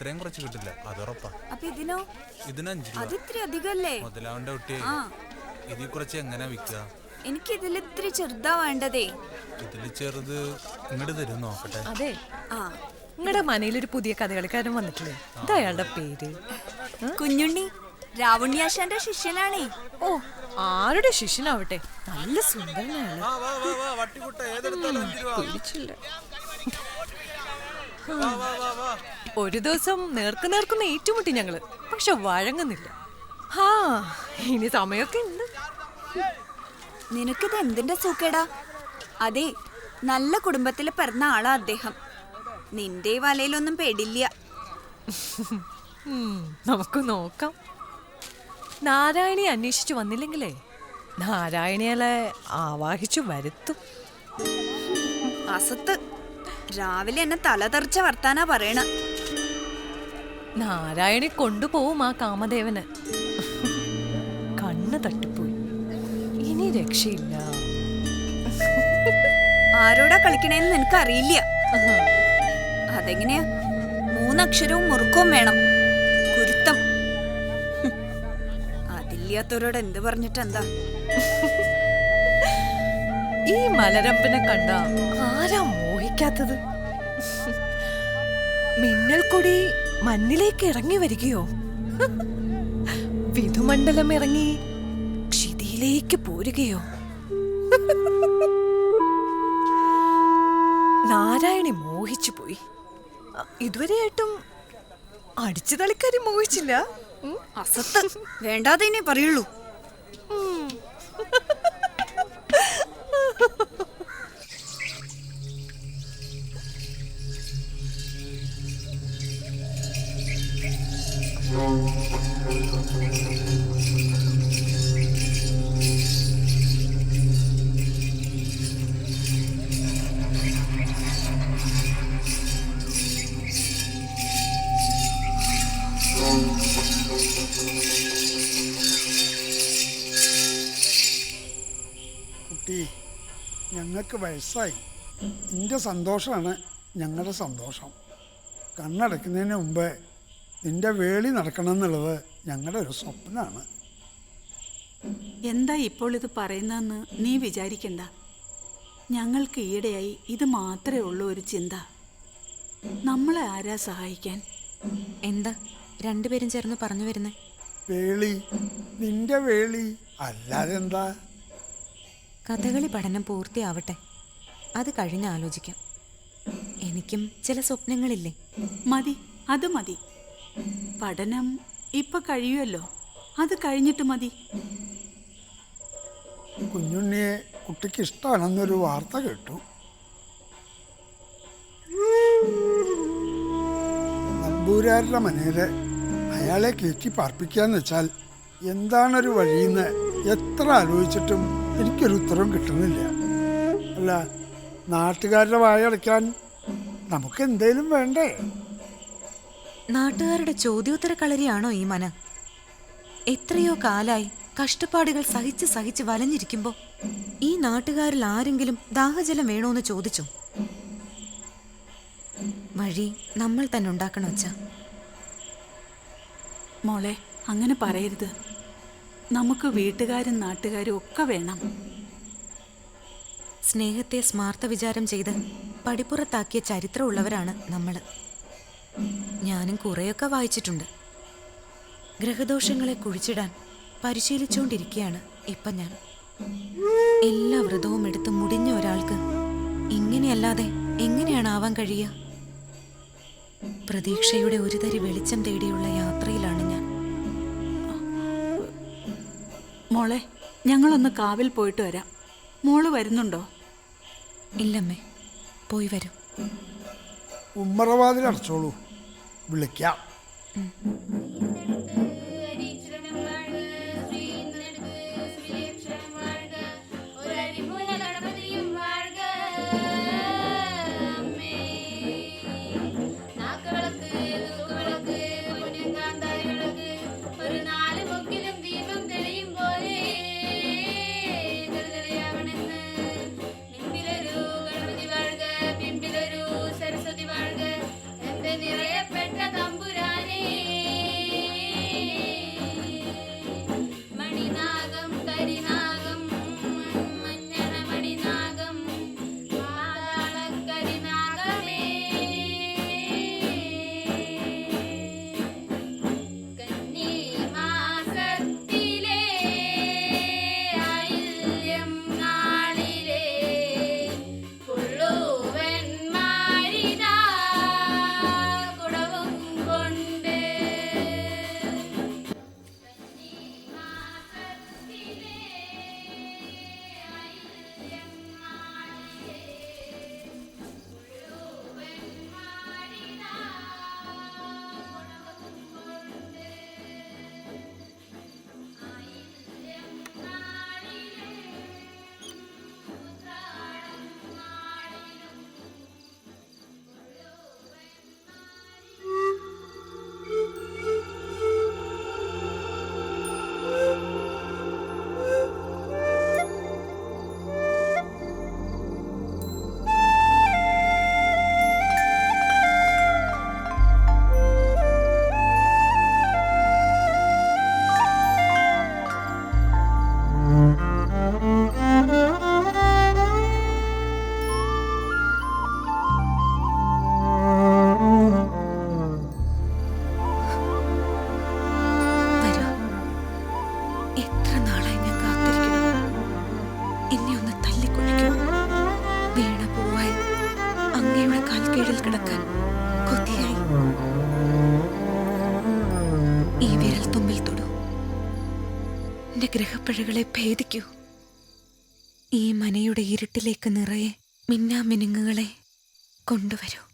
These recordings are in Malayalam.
ഇത്രയും കുറച്ച് കിട്ടില്ല. അതുറപ്പാ അപ്പൊ ഇതിനോ? ഇതിന് അഞ്ച് അത് ഇത്തിരി അധികല്ലേ? മുതലാവണ്ട കുട്ടി. ആ. ഇതിൽ കുറച്ച് എങ്ങനെ വിൽക്കുക? എനിക്ക് ഇതിൽ ഇത്ര ചെറുതാ വേണ്ടതേ. ഇതിൽ ചെറുത് ഇങ്ങോട്ട് തരും നോക്കട്ടെ. അതെ. ആ. നിങ്ങളുടെ മനയിൽ ഒരു പുതിയ കഥകളിക്കാരൻ വന്നിട്ടില്ലേ? ഇത് അയാളുടെ പേര്. കുഞ്ഞുണ്ണി രാവുണ്ണിയാശാന്റെ ശിഷ്യനാണേ. ഓ ആരുടെ ശിഷ്യനാവട്ടെ? നല്ല സുന്ദരനാണ്. പിടിച്ചില്ല. ഒരു ദിവസം നേർക്ക് നേർക്കുന്ന ഏറ്റുമുട്ടി ഞങ്ങൾ. പക്ഷെ വഴങ്ങുന്നില്ല. ആ ഇനി സമയമൊക്കെ ഉണ്ട്. നിനക്കിത് എന്തിന്റെ സൂക്കേടാ? അതെ നല്ല കുടുംബത്തിൽ പിറന്ന ആളാ അദ്ദേഹം. നിന്റെ വലയിലൊന്നും പേടില്ല. നമുക്ക് നോക്കാം. നാരായണി അന്വേഷിച്ചു വന്നില്ലെങ്കിലേ നാരായണിയെ ആവാഹിച്ചു വരുത്തും. അസത്ത്. രാവിലെ എന്നെ തലതെറിച്ച വർത്താനാ പറയണ. നാരായണി കൊണ്ടുപോവും ആ കാമദേവന്. കണ്ണ് തട്ടിപ്പോയി. ഇനി രക്ഷയില്ല. ആരോടാ കളിക്കണേന്ന് എനിക്ക് അറിയില്ല അതെങ്ങനെയാ? മൂന്നക്ഷരവും മുറുക്കവും വേണം. കുരുത്തം. അതില്ലാത്തവരോട് എന്ത് പറഞ്ഞിട്ടെന്താ? ഈ മലരമ്പിനെ കണ്ട ആരാ മോഹിക്കാത്തത് മിന്നൽ കൊടി മണ്ണിലേക്ക് ഇറങ്ങി വരികയോ? വിധുമണ്ഡലം ഇറങ്ങി ക്ഷിതിയിലേക്ക് പോരുകയോ? നാരായണി മോഹിച്ചു പോയി. ഇതുവരെയായിട്ടും അടിച്ചു തളിക്കാരി മോഹിച്ചില്ല. അസത്ത്. വേണ്ടാതെ ഇനി പറയുള്ളൂ. കുട്ടി ഞങ്ങൾക്ക് വയസ്സായി. എന്റെ സന്തോഷമാണ് ഞങ്ങളുടെ സന്തോഷം. കണ്ണടയ്ക്കുന്നതിന് മുമ്പ് നിന്റെ വേളി നടക്കണം എന്നുള്ളത് ഞങ്ങളുടെ ഒരു സ്വപ്നമാണ് എന്താ ഇപ്പോൾ ഇത് പറയുന്നതെന്ന് നീ വിചാരിക്കണ്ട. ഞങ്ങൾക്ക് ഈയിടെയായി ഇത് മാത്രമേ ഉള്ളൂ ഒരു ചിന്ത. നമ്മളെ ആരാ സഹായിക്കാൻ? എന്താ? രണ്ടുപേരും ചേർന്ന് പറഞ്ഞു വരുന്നേ. വേളി? നിന്റെ വേളി? അല്ലാതെ എന്താ കഥകളി പഠനം പൂർത്തിയാവട്ടെ. അത് കഴിഞ്ഞ് ആലോചിക്കാം. എനിക്കും ചില സ്വപ്നങ്ങളില്ലേ? മതി അത് മതി. പഠനം ഇപ്പൊ കഴിയുമല്ലോ? അത് കഴിഞ്ഞിട്ട് മതി. കുഞ്ഞുണ്ണിയെ കുട്ടിക്ക് ഇഷ്ടമാണെന്നൊരു വാർത്ത കേട്ടു. നമ്പൂരാരുടെ മനയിൽ അയാളെ കയറ്റി പാർപ്പിക്കാന്ന് വെച്ചാൽ എന്താണൊരു വഴിയെന്ന് എത്ര ആലോചിച്ചിട്ടും എനിക്കൊരു ഉത്തരവും കിട്ടുന്നില്ല. അല്ല നാട്ടുകാരുടെ വായ അടയ്ക്കാൻ നമുക്ക് എന്തേലും വേണ്ടേ? നാട്ടുകാരുടെ ചോദ്യോത്തര കളരിയാണോ ഈ മന? എത്രയോ കാലായി കഷ്ടപ്പാടുകൾ സഹിച്ച് സഹിച്ച് വലഞ്ഞിരിക്കുമ്പോ ഈ നാട്ടുകാരിൽ ആരെങ്കിലും ദാഹജലം വേണോന്ന് ചോദിച്ചു? വഴി നമ്മൾ തന്നെ ഉണ്ടാക്കണം അച്ഛ. മോളെ അങ്ങനെ പറയരുത്. നമുക്ക് വീട്ടുകാരും നാട്ടുകാരും ഒക്കെ വേണം. സ്നേഹത്തെ സ്മാർത്ഥ വിചാരം ചെയ്ത് പടിപ്പുറത്താക്കിയ ചരിത്രമുള്ളവരാണ് നമ്മൾ ഞാനും കുറേയൊക്കെ വായിച്ചിട്ടുണ്ട്. ഗ്രഹദോഷങ്ങളെ കുഴിച്ചിടാൻ പരിശീലിച്ചുകൊണ്ടിരിക്കുകയാണ് ഇപ്പം ഞാൻ. എല്ലാ വ്രതവും എടുത്ത് മുടിഞ്ഞ ഒരാൾക്ക് ഇങ്ങനെയല്ലാതെ എങ്ങനെയാണ് ആവാൻ കഴിയുക? പ്രതീക്ഷയുടെ ഒരു തരി വെളിച്ചം തേടിയുള്ള യാത്രയിലാണ് ഞാൻ. മോളെ ഞങ്ങളൊന്ന് കാവിൽ പോയിട്ട് വരാം. മോൾ വരുന്നുണ്ടോ? ഇല്ലമ്മേ പോയി വരും. ഉമ്മറവാതിൽ അടച്ചോളൂ വിളിക്കാം. ഈ വിരൽ തുമ്പിൽ തൊടൂ. എന്റെ ഗ്രഹപ്പിഴകളെ ഭേദിക്കൂ. ഈ മനയുടെ ഇരുട്ടിലേക്ക് നിറയെ മിന്നാമിനുങ്ങുകളെ കൊണ്ടുവരൂ.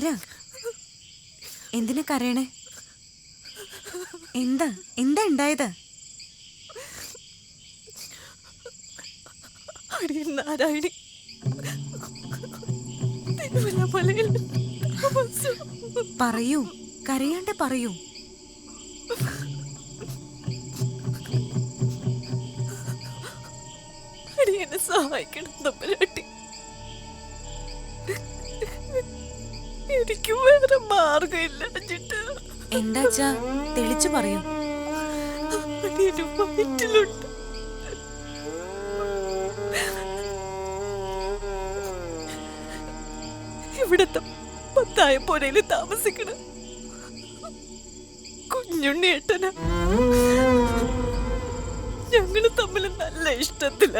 ആരാ? എന്തിനാ കരയണേ? എന്താ? എന്താ ഉണ്ടായത്? നാരായണി. പറയൂ. കരയാണ്ട് പറയൂ. സഹായിക്കണം തമ്പുരാട്ടി എനിക്ക് വേറെ മാർഗമില്ല അഞ്ചിട്ട് എന്താച്ചാ തെളിച്ചു പറയൂ. അടിയന് വയറ്റിലുണ്ട്. ഇവിടത്തെ പത്തായ പുരയിൽ താമസിക്കണം. കുഞ്ഞുണ്ണിയേട്ടന ഞങ്ങൾ തമ്മിൽ നല്ല ഇഷ്ടത്തില.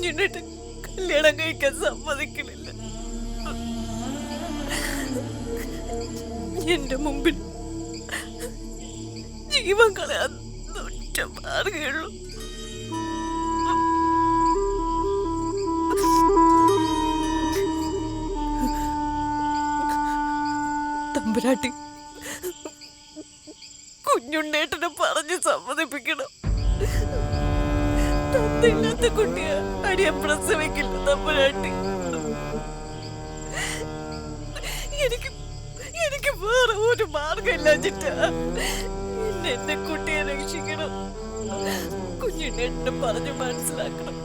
കുഞ്ഞുണ്ണിയേട്ടൻ കല്യാണം കഴിക്കാൻ സമ്മതിക്കണില്ല. എന്റെ മുമ്പിൽ ജീവൻ കളയാൻ ഒറ്റ മാർഗമുള്ളൂ തമ്പുരാട്ടി കുഞ്ഞുണ്ണേട്ടനെ പറഞ്ഞ് സമ്മതിപ്പിക്കണം. തന്നില്ലാത്ത കുട്ടിയെ അടിയെ പ്രസവിക്കില്ല തമ്പുരാട്ടി. എനിക്ക് എനിക്ക് വേറെ ഒരു മാർഗമില്ല ചിറ്റ എന്നെ എന്റെ കുട്ടിയെ രക്ഷിക്കണം. കുഞ്ഞിനെ എന്നെ പറഞ്ഞു മനസ്സിലാക്കണം.